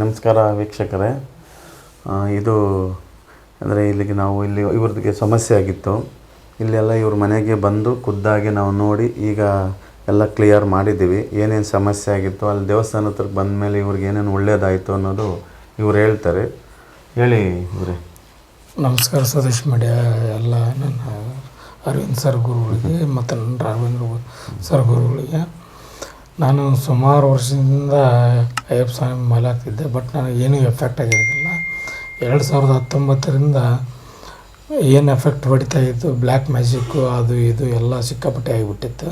ನಮಸ್ಕಾರ ವೀಕ್ಷಕರೇ. ಇದು ಅಂದರೆ ಇಲ್ಲಿಗೆ ನಾವು ಇಲ್ಲಿ ಇವ್ರದ್ದಿಗೆ ಸಮಸ್ಯೆ ಆಗಿತ್ತು. ಇಲ್ಲೆಲ್ಲ ಇವ್ರ ಮನೆಗೆ ಬಂದು ಖುದ್ದಾಗಿ ನಾವು ನೋಡಿ ಈಗ ಎಲ್ಲ ಕ್ಲಿಯರ್ ಮಾಡಿದ್ದೀವಿ. ಏನೇನು ಸಮಸ್ಯೆ ಆಗಿತ್ತು, ಅಲ್ಲಿ ದೇವಸ್ಥಾನ ಹತ್ರಕ್ಕೆ ಬಂದ ಮೇಲೆ ಇವ್ರಿಗೆ ಏನೇನು ಒಳ್ಳೇದಾಯಿತು ಅನ್ನೋದು ಇವ್ರು ಹೇಳ್ತಾರೆ. ಹೇಳಿ ಇವರೇ. ನಮಸ್ಕಾರ ಸತೀಶ್ ಮೀಡಿಯಾ, ಎಲ್ಲ ನನ್ನ ಅರವಿಂದ್ ಸರ್ ಗುರುಗಳಿಗೆ ಮತ್ತು ನನ್ನ ರಾಘವೇಂದ್ರ ಸರ್ ಗುರುಗಳಿಗೆ. ನಾನು ಸುಮಾರು ವರ್ಷದಿಂದ ಅಯ್ಯಪ್ಪ ಸ್ವಾಮಿ ಮಾಲೆ ಹಾಕ್ತಿದ್ದೆ, ಬಟ್ ನನಗೆ ಏನೂ ಎಫೆಕ್ಟ್ ಆಗಿರೋದಿಲ್ಲ. ಎರಡು ಸಾವಿರದ ಹತ್ತೊಂಬತ್ತರಿಂದ ಏನು ಎಫೆಕ್ಟ್ ಹೊಡಿತಾ ಇತ್ತು ಬ್ಲ್ಯಾಕ್ ಮ್ಯಾಜಿಕ್ಕು ಅದು ಇದು ಎಲ್ಲ ಸಿಕ್ಕಾಪಟ್ಟೆ ಆಗಿಬಿಟ್ಟಿತ್ತು.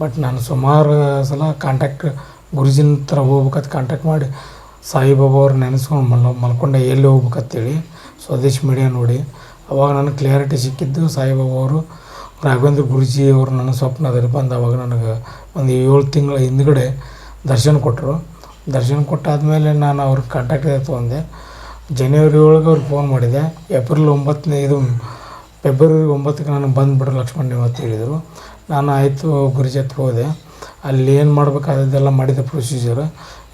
ಬಟ್ ನಾನು ಸುಮಾರು ಸಲ ಕಾಂಟ್ಯಾಕ್ಟ್ ಗುರುಜಿನ ಹತ್ರ ಹೋಗ್ಬೇಕಂತ ಕಾಂಟ್ಯಾಕ್ಟ್ ಮಾಡಿ, ಸಾಯಿಬಾಬಾ ಅವ್ರು ನೆನೆಸ್ಕೊಂಡು ಮಲ್ ಮಲ್ಕೊಂಡೆ, ಎಲ್ಲಿ ಹೋಗ್ಬೇಕಂತೇಳಿ, ಸ್ವದೇಶ್ ಮೀಡಿಯಾ ನೋಡಿ. ಅವಾಗ ನನಗೆ ಕ್ಲಿಯರಿಟಿ ಸಿಕ್ಕಿದ್ದು ಸಾಯಿಬಾಬಾ ಅವರು, ರಾಘವೇಂದ್ರ ಗುರುಜಿ ಅವರು ನನ್ನ ಸ್ವಪ್ನದಲ್ಲಿ ಬಂದು ಅವಾಗ ನನಗೆ ಒಂದು ಏಳು ತಿಂಗಳ ಹಿಂದ್ಗಡೆ ದರ್ಶನ ಕೊಟ್ಟರು ದರ್ಶನ ಕೊಟ್ಟಾದಮೇಲೆ ನಾನು ಅವ್ರ ಕಾಂಟ್ಯಾಕ್ಟ್ ತೊಗೊಂಡೆ. ಜನವರಿ ಒಳಗೆ ಅವ್ರಿಗೆ ಫೋನ್ ಮಾಡಿದೆ. ಏಪ್ರಿಲ್ ಒಂಬತ್ತನೇ, ಇದು ಫೆಬ್ರವರಿ ಒಂಬತ್ತಕ್ಕೆ ನನಗೆ ಬಂದುಬಿಡು ಲಕ್ಷ್ಮಣ್ ನೀವು ಅಂತ ಹೇಳಿದರು. ನಾನು ಆಯಿತು ಗುರುಜಿ ಹೋದೆ. ಅಲ್ಲಿ ಏನು ಮಾಡಬೇಕಾದದ್ದೆಲ್ಲ ಮಾಡಿದೆ ಪ್ರೊಸೀಜರ್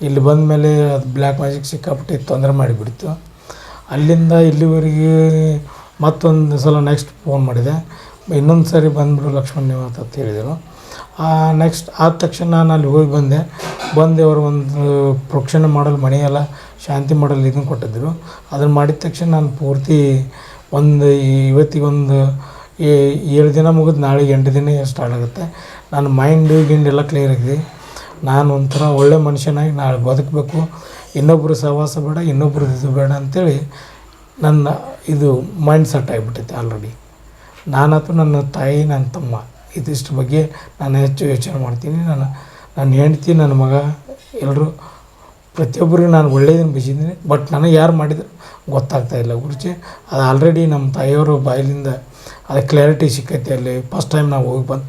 ಇಲ್ಲಿ ಬಂದ ಮೇಲೆ ಅದು ಬ್ಲ್ಯಾಕ್ ಮ್ಯಾಜಿಕ್ ಸಿಕ್ಕಾಪಟ್ಟೆ ತೊಂದರೆ ಮಾಡಿಬಿಡ್ತು. ಅಲ್ಲಿಂದ ಇಲ್ಲಿವರೆಗೆ ಮತ್ತೊಂದು ಸಲ ನೆಕ್ಸ್ಟ್ ಫೋನ್ ಮಾಡಿದೆ. ಇನ್ನೊಂದು ಸಾರಿ ಬಂದುಬಿಡು ಲಕ್ಷ್ಮಣ್ ನೀವು ಅಂತ ಹೇಳಿದರು. ನೆಕ್ಸ್ಟ್ ಆದ ತಕ್ಷಣ ನಾನು ಅಲ್ಲಿ ಹೋಗಿ ಬಂದೆ. ಬಂದು, ಅವರು ಒಂದು ಪ್ರೋಕ್ಷಣೆ ಮಾಡಲು ಮನೆಯೆಲ್ಲ ಶಾಂತಿ ಮಾಡಲು ಇದನ್ನು ಕೊಟ್ಟಿದ್ದರು ಅದನ್ನು ಮಾಡಿದ ತಕ್ಷಣ ನಾನು ಪೂರ್ತಿ ಒಂದು ಇವತ್ತಿಗೊಂದು ಏಳು ದಿನ ಮುಗಿದು ನಾಳೆಗೆ ಎಂಟು ದಿನ ಸ್ಟಾರ್ಟ್ ಆಗುತ್ತೆ. ನನ್ನ ಮೈಂಡು ಗಿಂಡ್ ಎಲ್ಲ ಕ್ಲಿಯರ್ ಆಗಿದೆ. ನಾನು ಒಂಥರ ಒಳ್ಳೆ ಮನುಷ್ಯನಾಗಿ ನಾಳೆ ಬದುಕಬೇಕು. ಇನ್ನೊಬ್ಬರು ಸಹವಾಸ ಬೇಡ ಇನ್ನೊಬ್ಬರು ಇದು ಬೇಡ ಅಂಥೇಳಿ ನನ್ನ ಇದು ಮೈಂಡ್ ಸೆಟ್ ಆಗಿಬಿಟ್ಟೈತೆ ಆಲ್ರೆಡಿ ನಾನಂತೂ ನನ್ನ ತಾಯಿ, ನನ್ನ ತಮ್ಮ. ಇದಿಷ್ಟು ಬಗ್ಗೆ ನಾನು ಹೆಚ್ಚು ಯೋಚನೆ ಮಾಡ್ತೀನಿ. ನಾನು, ನನ್ನ ಹೆಂಡತಿ, ನನ್ನ ಮಗ ಎಲ್ಲರೂ ಪ್ರತಿಯೊಬ್ಬರಿಗೂ ನಾನು ಒಳ್ಳೆಯದನ್ನು ಬಯಸಿದ್ದೀನಿ ಬಟ್ ನನಗೆ ಯಾರು ಮಾಡಿದ್ರು ಗೊತ್ತಾಗ್ತಾ ಇಲ್ಲ ಗುರುಜಿ. ಅದು ಆಲ್ರೆಡಿ ನಮ್ಮ ತಾಯಿಯವರು ಬಾಯಿಲಿಂದ ಅದು ಕ್ಲಾರಿಟಿ ಸಿಕ್ಕೈತೆ ಅಲ್ಲಿ. ಫಸ್ಟ್ ಟೈಮ್ ನಾವು ಹೋಗಿ ಬಂದು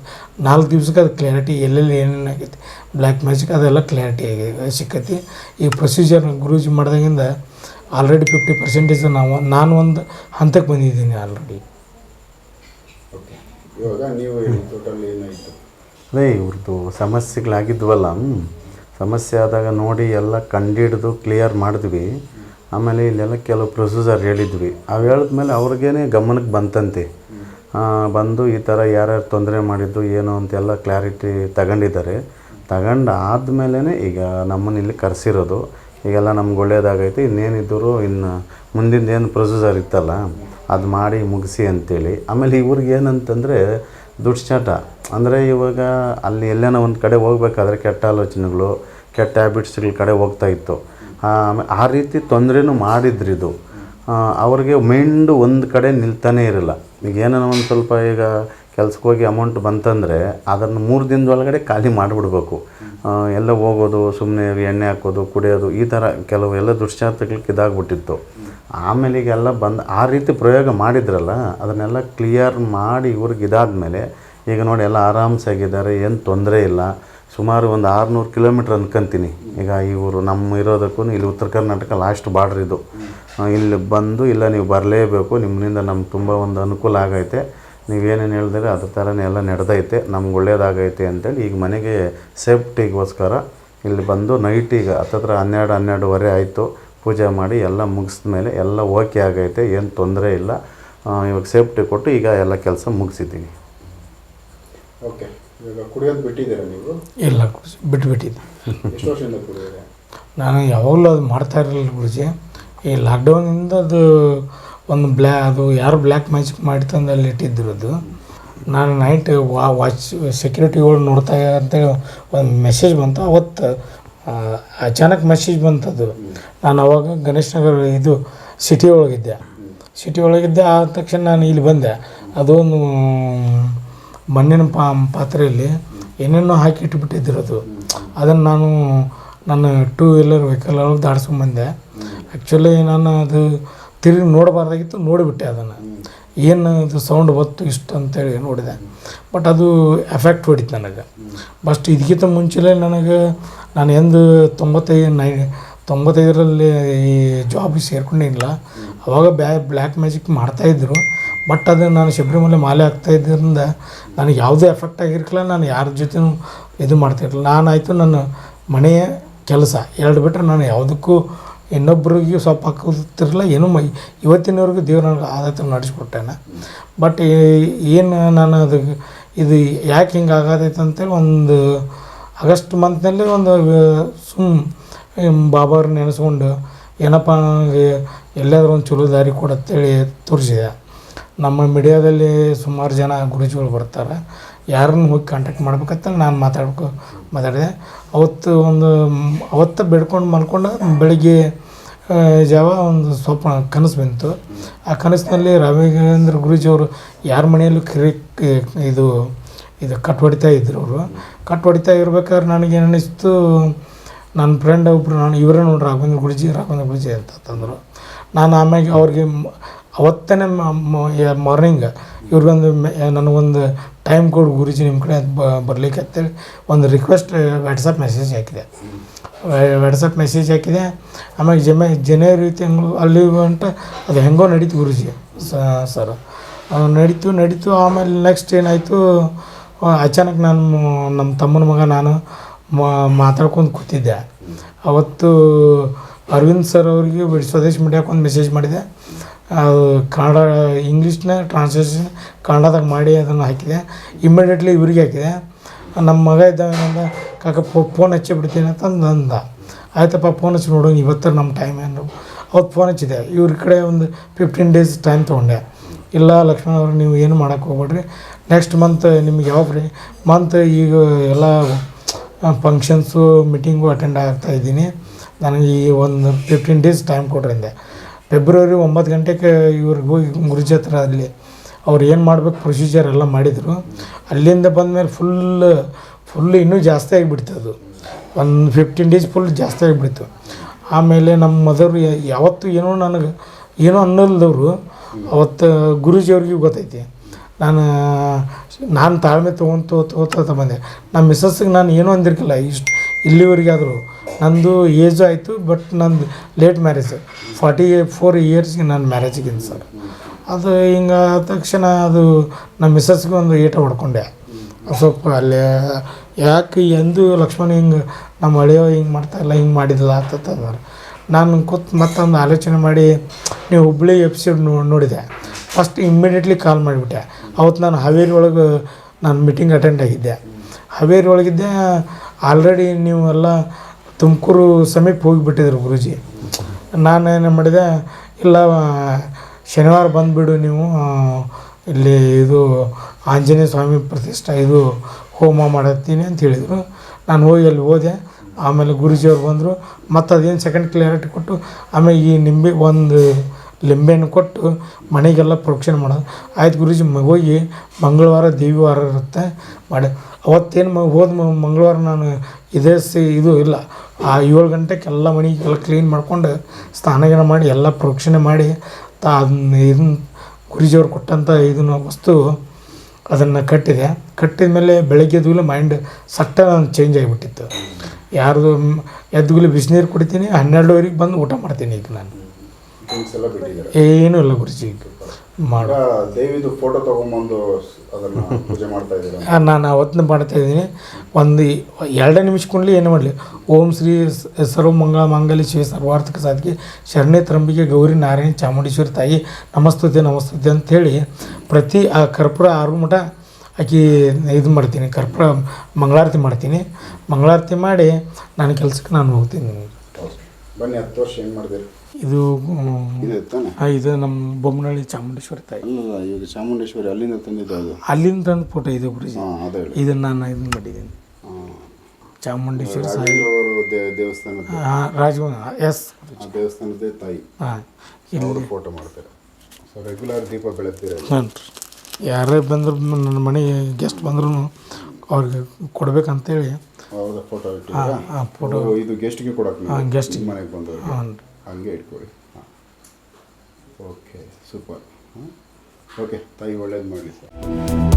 ನಾಲ್ಕು ದಿವ್ಸಕ್ಕೆ ಅದು ಕ್ಲಾರಿಟಿ ಎಲ್ಲೆಲ್ಲಿ ಏನೇನು ಆಗೈತಿ ಬ್ಲ್ಯಾಕ್ ಮ್ಯಾಜಿಕ್ ಅದೆಲ್ಲ ಕ್ಲಾರಿಟಿ ಆಗಿ, ಸಿಕ್ಕೈತಿ. ಈ ಪ್ರೊಸೀಜರ್ ಗುರುಜಿ ಮಾಡ್ದಾಗಿಂದ ಆಲ್ರೆಡಿ ಫಿಫ್ಟಿ ಪರ್ಸೆಂಟೇಜ್ ನಾವು, ನಾನು ಒಂದು ಹಂತಕ್ಕೆ ಬಂದಿದ್ದೀನಿ ಆಲ್ರೆಡಿ ಇವಾಗ ನೀವು ಹೇಳಿ ಟೋಟಲ್ ಏನಾಯಿತು? ಅದೇ ಇವ್ರದ್ದು ಸಮಸ್ಯೆಗಳಾಗಿದ್ವಲ್ಲ. ಸಮಸ್ಯೆ ಆದಾಗ ನೋಡಿ ಎಲ್ಲ ಕಂಡಿಡಿದು ಕ್ಲಿಯರ್ ಮಾಡಿದ್ವಿ. ಆಮೇಲೆ ಇಲ್ಲೆಲ್ಲ ಕೆಲವು ಪ್ರೊಸೀಜರ್ ಹೇಳಿದ್ವಿ. ಅವು ಹೇಳಿದ್ಮೇಲೆ ಅವ್ರಿಗೇನೆ ಗಮನಕ್ಕೆ ಬಂತಂತೆ. ಬಂದು ಈ ಥರ ಯಾರ್ಯಾರು ತೊಂದರೆ ಮಾಡಿದ್ದು ಏನು ಅಂತೆಲ್ಲ ಕ್ಲಾರಿಟಿ ತಗೊಂಡಿದ್ದಾರೆ. ತಗೊಂಡು ಆದಮೇಲೆ ಈಗ ನಮ್ಮನ್ನ ಇಲ್ಲಿ ಕರೆಸಿರೋದು. ಈಗೆಲ್ಲ ನಮ್ಗೆ ಒಳ್ಳೇದಾಗೈತೆ, ಇನ್ನೇನಿದ್ದರೂ ಇನ್ನು ಮುಂದಿನ ಏನು ಪ್ರೊಸೀಜರ್ ಇತ್ತಲ್ಲ, ಅದು ಮಾಡಿ ಮುಗಿಸಿ ಅಂತೇಳಿ. ಆಮೇಲೆ ಇವ್ರಿಗೆ ಏನಂತಂದರೆ ದುಡ್ಚಾಟ ಅಂದರೆ ಇವಾಗ ಅಲ್ಲಿ ಎಲ್ಲೇನೋ ಒಂದು ಕಡೆ ಹೋಗ್ಬೇಕಾದ್ರೆ ಕೆಟ್ಟ ಆಲೋಚನೆಗಳು, ಕೆಟ್ಟ ಹ್ಯಾಬಿಟ್ಸ್ಗಳ ಕಡೆ ಹೋಗ್ತಾ ಇತ್ತು. ಆಮೇ- ಆ ರೀತಿ ತೊಂದರೆನೂ ಮಾಡಿದ್ರಿದು ಅವ್ರಿಗೆ ಮೈಂಡು ಒಂದು ಕಡೆ ನಿಲ್ತಾನೇ ಇರಲ್ಲ. ಈಗ ಏನೋ ಒಂದು ಸ್ವಲ್ಪ ಈಗ ಕೆಲ್ಸಕ್ಕೆ ಹೋಗಿ ಅಮೌಂಟ್ ಬಂತಂದರೆ ಅದನ್ನು ಮೂರು ದಿನದೊಳಗಡೆ ಖಾಲಿ ಮಾಡಿಬಿಡ್ಬೇಕು. ಎಲ್ಲ ಹೋಗೋದು ಸುಮ್ಮನೆ ಎಣ್ಣೆ ಹಾಕೋದು, ಕುಡಿಯೋದು, ಈ ಥರ ಕೆಲವು ಎಲ್ಲ ದುಶ್ಚಾತಗಳಿಗೆ ಇದಾಗ್ಬಿಟ್ಟಿತ್ತು. ಆಮೇಲೆ ಈಗೆಲ್ಲ ಬಂದು, ಆ ರೀತಿ ಪ್ರಯೋಗ ಮಾಡಿದ್ರಲ್ಲ, ಅದನ್ನೆಲ್ಲ ಕ್ಲಿಯರ್ ಮಾಡಿ ಇವ್ರಿಗೆ ಇದಾದಮೇಲೆ, ಈಗ ನೋಡಿ ಎಲ್ಲ ಆರಾಮ್ಸಾಗಿದ್ದಾರೆ, ಏನು ತೊಂದರೆ ಇಲ್ಲ. ಸುಮಾರು ಒಂದು ಆರುನೂರು ಕಿಲೋಮೀಟ್ರ್ ಅನ್ಕೊಂತೀನಿ. ಈಗ ಇವರು ನಮ್ಮ ಇರೋದಕ್ಕೂ ಇಲ್ಲಿ ಉತ್ತರ ಕರ್ನಾಟಕ ಲಾಸ್ಟ್ ಬಾರ್ಡ್ರ್ ಇದು. ಇಲ್ಲಿ ಬಂದು ಇಲ್ಲ, ನೀವು ಬರಲೇಬೇಕು ನಿಮ್ಮಿಂದ ನಮ್ಗೆ ತುಂಬ ಒಂದು ಅನುಕೂಲ ಆಗೈತೆ. ನೀವೇನೇನು ಹೇಳಿದ್ರೆ ಅದ್ರ ಥರನೇ ಎಲ್ಲ ನಡೆದೈತೆ ನಮ್ಗೆ ಒಳ್ಳೇದಾಗೈತೆ ಅಂತೇಳಿ ಈಗ ಮನೆಗೆ ಸೇಫ್ಟಿಗೋಸ್ಕರ ಇಲ್ಲಿ ಬಂದು ನೈಟಿಗೆ ಈಗ ಹತ್ತತ್ರ ಹನ್ನೆರಡು ಹನ್ನೆರಡುವರೆ ಆಯಿತು ಪೂಜೆ ಮಾಡಿ ಎಲ್ಲ ಮುಗಿಸಿದ ಮೇಲೆ ಎಲ್ಲ ಓಕೆ ಆಗೈತೆ ಏನು ತೊಂದರೆ ಇಲ್ಲ. ಇವಾಗ ಸೇಫ್ಟಿ ಕೊಟ್ಟು ಈಗ ಎಲ್ಲ ಕೆಲಸ ಮುಗಿಸಿದ್ದೀನಿ ಓಕೆ ಇವಾಗ ಕುಡಿಯೋದು ಬಿಟ್ಟಿದ್ದೀರಾ ನೀವು? ಇಲ್ಲ ಬಿಟ್ಟುಬಿಟ್ಟಿದ್ದೆ ಬಿಟ್ಬಿಟ್ಟಿದ್ದೆ. ಎಷ್ಟು ವರ್ಷದಿಂದ ಕುಡಿಯೋದೆ? ನಾನು ಯಾವಾಗಲೂ ಅದು ಮಾಡ್ತಾ ಇರಲಿಲ್ಲ ಗುರುಜಿ. ಈ ಲಾಕ್ಡೌನಿಂದ ಅದು ಒಂದು ಬ್ಲ್ಯಾ ಅದು ಯಾರು ಬ್ಲ್ಯಾಕ್ ಮ್ಯಾಜಿಕ್ ಮಾಡಿ ತಂದು ಅಲ್ಲಿ ಇಟ್ಟಿದ್ರು ಅದು. ನಾನು ನೈಟ್ ವಾ, ವಾಚ್ ಸೆಕ್ಯೂರಿಟಿಗಳು ನೋಡ್ತಾ ಅಂತೇಳಿ ಒಂದು ಮೆಸೇಜ್ ಬಂತು. ಅವತ್ತು ಅಚಾನಕ್ ಮೆಸೇಜ್ ಬಂತದ್ದು ನಾನು ಅವಾಗ ಗಣೇಶ್ ನಗರ ಇದು ಸಿಟಿ ಒಳಗಿದ್ದೆ. ಸಿಟಿ ಒಳಗಿದ್ದೆ ಆದ ತಕ್ಷಣ ನಾನು ಇಲ್ಲಿ ಬಂದೆ. ಅದೊಂದು, ಮಣ್ಣಿನ ಪಾ, ಪಾತ್ರೆಯಲ್ಲಿ ಏನೇನೋ ಹಾಕಿ ಇಟ್ಬಿಟ್ಟಿದ್ರು ಅದು. ಅದನ್ನು ನಾನು ನನ್ನ ಟೂ ವೀಲರ್ ವೆಹಿಕಲ್ ಒಳಗೆ ದಾಡ್ಸ್ಕೊಂಬಂದೆ ಆ್ಯಕ್ಚುಲಿ ನಾನು ಅದು ತಿರುಗಿ ನೋಡಬಾರ್ದಾಗಿತ್ತು, ನೋಡಿಬಿಟ್ಟೆ ಅದನ್ನು. ಏನು ಇದು ಸೌಂಡ್ ಬತ್ತು, ಇಷ್ಟು ಅಂತೇಳಿ ನೋಡಿದೆ. ಬಟ್ ಅದು ಎಫೆಕ್ಟ್ ಹೊಡಿತು ನನಗೆ. ಬಸ್ಟ್ ಇದಕ್ಕಿಂತ ಮುಂಚೆಲೇ ನನಗೆ, ನಾನು ಎಂದು ತೊಂಬತ್ತೈದು ನೈ, ತೊಂಬತ್ತೈದರಲ್ಲಿ ಈ ಜಾಬಿಗೆ ಸೇರ್ಕೊಂಡಿಲ್ಲ ಅವಾಗ ಬ್ಯಾ ಬ್ಲ್ಯಾಕ್ ಮ್ಯಾಜಿಕ್ ಮಾಡ್ತಾಯಿದ್ರು ಬಟ್ ಅದು ನಾನು ಶಬರಿಮಲೆ ಮಾಲೆ ಆಗ್ತಾ ಇದ್ದರಿಂದ ನನಗೆ ಯಾವುದೇ ಎಫೆಕ್ಟ್ ಆಗಿರ್ಲಿಲ್ಲ ನಾನು ಯಾರ ಜೊತೆನೂ ಇದು ಮಾಡ್ತಿರಲಿಲ್ಲ. ಆಯಿತು ನನ್ನ ಮನೆಯ ಕೆಲಸ. ಎರಡು ಬಿಟ್ಟರೆ ನಾನು ಯಾವುದಕ್ಕೂ ಇನ್ನೊಬ್ರಿಗೆ ಸ್ವಲ್ಪ ಹಾಕೋತಿರಲಿಲ್ಲ ಏನೂ ಮೈ ಇವತ್ತಿನವರೆಗೂ ದೇವ್ರು ಆದತ್ತ ನಡೆಸ್ಕೊಟ್ಟಾನ. ಬಟ್ ಏನು ನಾನು ಅದು ಇದು ಯಾಕೆ ಹಿಂಗೆ ಆಗತೈತೆ ಅಂತೇಳಿ ಒಂದು ಆಗಸ್ಟ್ ಮಂತ್ನಲ್ಲಿ ಒಂದು ಸುಮ್ ಬಾಬಾವ್ರನ್ನ ನೆನೆಸ್ಕೊಂಡು ಏನಪ್ಪ ನನಗೆ ಎಲ್ಲಾದ್ರೂ ಒಂದು ಚಲೋ ದಾರಿ ಕೊಡತ್ತೇಳಿ ತೋರಿಸಿದೆ. ನಮ್ಮ ಮೀಡಿಯಾದಲ್ಲಿ ಸುಮಾರು ಜನ ಗುರುಜಿಗಳು ಬರ್ತಾರೆ. ಯಾರನ್ನು ಹೋಗಿ ಕಾಂಟ್ಯಾಕ್ಟ್ ಮಾಡ್ಬೇಕಂತ ನಾನು ಮಾತಾಡ್ಕೊ, ಮಾತಾಡಿದೆ. ಅವತ್ತು ಒಂದು, ಅವತ್ತು ಬೇಡ್ಕೊಂಡು ಮಲ್ಕೊಂಡು ಬೆಳಗ್ಗೆ ಜಾವ ಒಂದು ಸ್ವಲ್ಪ ಕನಸು ಬಂತು. ಆ ಕನಸಿನಲ್ಲಿ ರಾಘವೇಂದ್ರ ಗುರೂಜಿಯವರು ಯಾರ ಮನೆಯಲ್ಲೂ ಕಿರಿ ಇದು ಇದು ಕಟ್ ಹೊಡಿತಾ ಇದ್ರು ಅವರು. ಕಟ್ ಹೊಡಿತಾ ಇರ್ಬೇಕಾದ್ರೆ ನನಗೆ ಅನ್ನಿಸ್ತು ನನ್ನ ಫ್ರೆಂಡ್ ಒಬ್ಬರು ನಾನು, ಇವರೇ ನೋಡಿ ರಾಘವೇಂದ್ರ ಗುರುಜಿ ರಾಘವೇಂದ್ರ ಗುರುಜಿ ಅಂತ ತಂದರು. ನಾನು ಆಮ್ಯಾಗೆ ಅವ್ರಿಗೆ ಅವತ್ತನೇ ಮಾರ್ನಿಂಗ್ ಇವ್ರಿಗೊಂದು ನನಗೊಂದು ಟೈಮ್ ಕೊಡು ಗುರುಜಿ ನಿಮ್ಮ ಕಡೆ ಬರಲಿಕ್ಕೆ ಅಂತೇಳಿ ಒಂದು ರಿಕ್ವೆಸ್ಟ್ ವಾಟ್ಸಪ್ ಮೆಸೇಜ್ ಹಾಕಿದೆ. ವಾಟ್ಸಪ್ ಮೆಸೇಜ್ ಹಾಕಿದೆ. ಆಮೇಲೆ ಜಮೆ ಜನವರಿ ತಿಂಗಳು ಅಲ್ಲಿ ಅಂತ ಅದು ಹೆಂಗೋ ನಡೀತು ಗುರುಜಿ ಸರ್ ನಡೀತು ನಡೀತು, ಆಮೇಲೆ ನೆಕ್ಸ್ಟ್ ಏನಾಯಿತು ಅಚಾನಕ್ ನಾನು ನಮ್ಮ ತಮ್ಮನ ಮಗ ನಾನು ಮಾತಾಡ್ಕೊಂಡು ಕೂತಿದ್ದೆ. ಅವತ್ತು ಅರವಿಂದ್ ಸರ್ ಅವರಿಗೆ ಸ್ವದೇಶ್ ಮೀಡಿಯಾಕ್ಕೆ ಒಂದು ಮೆಸೇಜ್ ಮಾಡಿದೆ. ಅದು ಕನ್ನಡ, ಇಂಗ್ಲೀಷ್ನ ಟ್ರಾನ್ಸ್ಲೇಷನ್ ಕನ್ನಡದಾಗ ಮಾಡಿ ಅದನ್ನು ಹಾಕಿದೆ. ಇಮ್ಮಿಡಿಯೇಟ್ಲಿ ಇವ್ರಿಗೆ ಹಾಕಿದೆ. ನಮ್ಮ ಮಗ ಇದ್ದಾಗ ಕಾಕ ಫೋನ್ ಹಚ್ಚಿ ಬಿಡ್ತೀನಿ ಅಂತಂದು ಅಂದ ಆಯ್ತಪ್ಪ ಫೋನ್ ಹಚ್ಚಿ ನೋಡೋಣ ಇವತ್ತು ನಮ್ಮ ಟೈಮ್ ಏನು? ಅವತ್ತು ಫೋನ್ ಹಚ್ಚಿದೆ. ಇವ್ರ ಕಡೆ ಒಂದು ಫಿಫ್ಟೀನ್ ಡೇಸ್ ಟೈಮ್ ತೊಗೊಂಡೆ. ಇಲ್ಲ, ಲಕ್ಷ್ಮಣ ಅವ್ರು, ನೀವು ಏನು ಮಾಡೋಕ್ಕೆ ಹೋಗ್ಬೇಡ್ರಿ. ನೆಕ್ಸ್ಟ್ ಮಂತ್ ನಿಮ್ಗೆ ಯಾವ ಫ್ರೀ ಮಂತ್ ಈಗ ಎಲ್ಲ ಫಂಕ್ಷನ್ಸು ಮೀಟಿಂಗು ಅಟೆಂಡ್ ಆಗ್ತಾ ಇದ್ದೀನಿ. ನನಗೆ ಈ ಒಂದು ಫಿಫ್ಟೀನ್ ಡೇಸ್ ಟೈಮ್ ಕೊಡ್ರಿ ಅಂದೆ. ಫೆಬ್ರವರಿ ಒಂಬತ್ತು ಗಂಟೆಗೆ ಇವ್ರಿಗೆ ಹೋಗಿ ಗುರುಜಿ ಹತ್ರ ಅಲ್ಲಿ ಅವ್ರು ಏನು ಮಾಡ್ಬೇಕು ಪ್ರೊಸೀಜರ್ ಎಲ್ಲ ಮಾಡಿದರು. ಅಲ್ಲಿಂದ ಬಂದಮೇಲೆ ಫುಲ್ ಫುಲ್ ಇನ್ನೂ ಜಾಸ್ತಿ ಆಗಿಬಿಡ್ತು ಅದು ಒಂದು ಫಿಫ್ಟೀನ್ ಡೇಸ್ ಫುಲ್ ಜಾಸ್ತಿ ಆಗಿಬಿಡ್ತು. ಆಮೇಲೆ ನಮ್ಮ ಮದರ್ ಯಾವತ್ತೂ ಏನೋ ನನಗೆ, ಏನೋ ಅನ್ನಲ್ದವರು, ಅವತ್ತು ಗುರೂಜಿಯವ್ರಿಗೆ ಗೊತ್ತೈತಿ. ನಾನು ನಾನು ತಾಳ್ಮೆ ತೊಗೊಂತ ತೊಗೋತ ಬಂದೆ. ನಮ್ಮ ಮಿಸ್ಸಸ್ಸಿಗೆ ನಾನು ಏನೂ ಅಂದಿರ್ಕಿಲ್ಲ. ಇಷ್ಟು ಇಲ್ಲಿವರೆಗೆ ಆದರೂ ನಂದು ಏಜು ಆಯಿತು ಬಟ್ ನಂದು ಲೇಟ್ ಮ್ಯಾರೇಜ್ ಫಾರ್ಟಿ ಫೋರ್ ಇಯರ್ಸ್ಗೆ ನಾನು ಮ್ಯಾರೇಜಿಗಿಂದ ಸರ್ ಅದು ಹಿಂಗೆ ತಕ್ಷಣ ಅದು ನಮ್ಮ ಮಿಸ್ಸಸ್ಗೆ ಒಂದು ಏಟ ಹೊಡ್ಕೊಂಡೆ. ಸ್ವಲ್ಪ ಅಲ್ಲೇ, ಯಾಕೆ ಎಂದು ಲಕ್ಷ್ಮಣ ಹಿಂಗೆ ನಮ್ಮ ಹಳೆಯೋ ಹಿಂಗೆ ಮಾಡ್ತಾ ಇಲ್ಲ, ಹಿಂಗೆ ಮಾಡಿದಿಲ್ಲ ಅಂತಂದ್ರೆ ನಾನು ಕೂತ್ ಮತ್ತೊಂದು ಆಲೋಚನೆ ಮಾಡಿ ನೀವು ಹುಬ್ಳಿ ಎಪಿಸೋಡ್ ನೋಡಿದೆ. ಫಸ್ಟ್ ಇಮ್ಮಿಡಿಯೇಟ್ಲಿ ಕಾಲ್ ಮಾಡಿಬಿಟ್ಟೆ. ಅವತ್ತು ನಾನು ಹಾವೇರಿ ಒಳಗೆ ನಾನು ಮೀಟಿಂಗ್ ಅಟೆಂಡ್ ಆಗಿದ್ದೆ. ಹಾವೇರಿ ಒಳಗಿದ್ದೆ ಆಲ್ರೆಡಿ ನೀವು ಎಲ್ಲ ತುಮಕೂರು ಸಮೀಪ ಹೋಗಿಬಿಟ್ಟಿದ್ರು ಗುರೂಜಿ. ನಾನು ಏನು ಮಾಡಿದೆ, ಇಲ್ಲ, ಶನಿವಾರ ಬಂದುಬಿಡು ನೀವು ಇಲ್ಲಿ ಇದು ಆಂಜನೇಯ ಸ್ವಾಮಿ ಪ್ರತಿಷ್ಠೆ, ಇದು ಹೋಮ ಮಾಡತ್ತೀನಿ ಅಂತ ಹೇಳಿದರು. ನಾನು ಹೋಗಿ ಅಲ್ಲಿ ಹೋದೆ, ಆಮೇಲೆ ಗುರೂಜಿಯವ್ರು ಬಂದರು, ಮತ್ತು ಅದೇನು ಸೆಕೆಂಡ್ ಕ್ಲಿಯರಿಟಿ ಕೊಟ್ಟು, ಆಮೇಲೆ ಈ ನಿಂಬೆ ಒಂದು ಲಿಂಬೆಹಣ್ಣು ಕೊಟ್ಟು ಮನೆಗೆಲ್ಲ ಪ್ರೊಕ್ಷನ್ ಮಾಡೋದು. ಆಯ್ತು ಗುರೂಜಿ ಹೋಗಿ ಮಂಗಳವಾರ ದೇವಿವಾರ ಇರುತ್ತೆ, ಮಾಡಿ. ಅವತ್ತೇನು ಮ, ಹೋದ ಮಂಗಳವಾರ ನಾನು ಇದೇ ಸಿ, ಇದು ಇಲ್ಲ. ಆ ಏಳು ಗಂಟೆಗೆ ಎಲ್ಲ ಮನೆಗೆಲ್ಲ ಕ್ಲೀನ್ ಮಾಡ್ಕೊಂಡು ಸ್ನಾನಗಿನ ಮಾಡಿ ಎಲ್ಲ ಪ್ರೋಕ್ಷಣೆ ಮಾಡಿ ತಾ ಅದನ್ನ ಇದನ್ನ ಗುರೂಜಿಯವ್ರು ಕೊಟ್ಟಂಥ ಇದನ್ನ ವಸ್ತು ಅದನ್ನು ಕಟ್ಟಿದೆ. ಕಟ್ಟಿದ ಮೇಲೆ ಬೆಳಗ್ಗೆ ಎದ್ದುಗಲೇ ಮೈಂಡ್ ಸಟ್ಟ ಚೇಂಜ್ ಆಗಿಬಿಟ್ಟಿತ್ತು. ಯಾರ್ದು ಎದ್ದುಗಲೇ ಬಿಸಿನೀರು ಕುಡಿತೀನಿ, ಹನ್ನೆರಡುವರೆಗೆ ಬಂದು ಊಟ ಮಾಡ್ತೀನಿ ಈಗ ನಾನು. ಡ್ರಿಂಕ್ಸ್ ಎಲ್ಲ ಬಿಟ್ಟಿದ್ದಾರೆ. ಏನೂ ಇಲ್ಲ ಗುರುಜಿ. ಮಾಡು. ದೇವಿದು ಫೋಟೋ ತಗೊಂಬಂದು ಸ್- ಅದನ್ನ ಪೂಜೆ ಮಾಡ್ತಾ ಇದ್ದೀರಾ? ನಾನು ಅವತ್ತಿನ ಮಾಡ್ತಾ ಇದ್ದೀನಿ. ಒಂದು ಎರಡೇ ನಿಮಿಷ ಏನು ಮಾಡಲಿ? ಓಂ ಶ್ರೀ ಸರ್ವ ಮಂಗಳ ಮಾಂಗಲ್ಯ ಶಿವ ಸರ್ವಾರ್ಥಕ ಸಾಧಿಕೆ ಶರಣೆ ತ್ರಂಬಿಕೆ ಗೌರಿ ನಾರಾಯಣ ಚಾಮುಂಡೇಶ್ವರಿ ತಾಯಿ ನಮಸ್ತುತೆ ನಮಸ್ತುತೆ ಅಂಥೇಳಿ ಪ್ರತಿ ಆ ಕರ್ಪೂರ ಆರು ಮಠ ಆಕಿ ಇದು ಮಾಡ್ತೀನಿ ಕರ್ಪೂರ ಮಂಗಳಾರತಿ ಮಾಡ್ತೀನಿ. ಮಂಗಳಾರತಿ ಮಾಡಿ ನನ್ನ ಕೆಲಸಕ್ಕೆ ನಾನು ಹೋಗ್ತೀನಿ. ಬನ್ನಿ ಹತ್ತು ವರ್ಷ ಏನು ಮಾಡಿದಿರಿ ಇದು ಇದೆ ತಾನೆ. ಆ, ಇದು ನಮ್ಮ ಬೊಮ್ಮನಹಳ್ಳಿ ಚಾಮುಂಡೇಶ್ವರಿ ತಾಯಿ. ಅಲ್ಲಲ್ಲ ಇವಾಗ ಚಾಮುಂಡೇಶ್ವರಿ ಅಲ್ಲಿಂದ ತಂದಿದ್ದು ಅದು. ಅಲ್ಲಿಂದ ತಂದು ಫೋಟೋ ಇದೆ ಗುರುಜಿ. ಹಾಂ ಅದೇ ಹೇಳಿ. ಇದನ್ನು ನಾನು ಇದನ್ನ ಮಾಡಿದ್ದೀನಿ. ಚಾಮುಂಡೇಶ್ವರಿ ಸಾಯಿ. ದೇವಸ್ಥಾನ ಅವರು ದೇವಸ್ಥಾನದ ರಾಜಭವನ ಎಸ್ ಆ ದೇವಸ್ಥಾನದ ತಾಯಿ. ಹಾಂ ಅವರು ಫೋಟೋ ಮಾಡ್ತಾರೆ. ಸೊ ರೆಗ್ಯುಲರ್ ದೀಪ ಬೆಳಗ್ತೀರ ಹ್ಞೂ ಯಾರೇ ಬಂದ್ರು ನನ್ನ ಮನೆ ಗೆಸ್ಟ್ ಬಂದ್ರು ಅವ್ರಿಗೆ ಕೊಡ್ಬೇಕಂತೇಳಿ. ಅವ್ರದ ಫೋಟೋ ಹಾಂ ಇಟ್ಟಿದ್ದೀರಾ ಫೋಟೋ ಇದು ಗೆಸ್ಟ್ಗೆ ಕೊಡಕ್ಕೆ ಹಾಂ, ಗೆಸ್ಟಿಗೆ. ಮನೆಗೆ ಬಂದ್ರು ಹ್ಞೂ ರೀ ಹಂಗೆ ಇಟ್ಕೊಳ್ಳಿ. ಹಾಂ. ಓಕೆ ಸೂಪರ್ ಹಾಂ. ಓಕೆ ತಾಯಿ ಒಳ್ಳೇದು ಮಾಡಿ ಸರ್.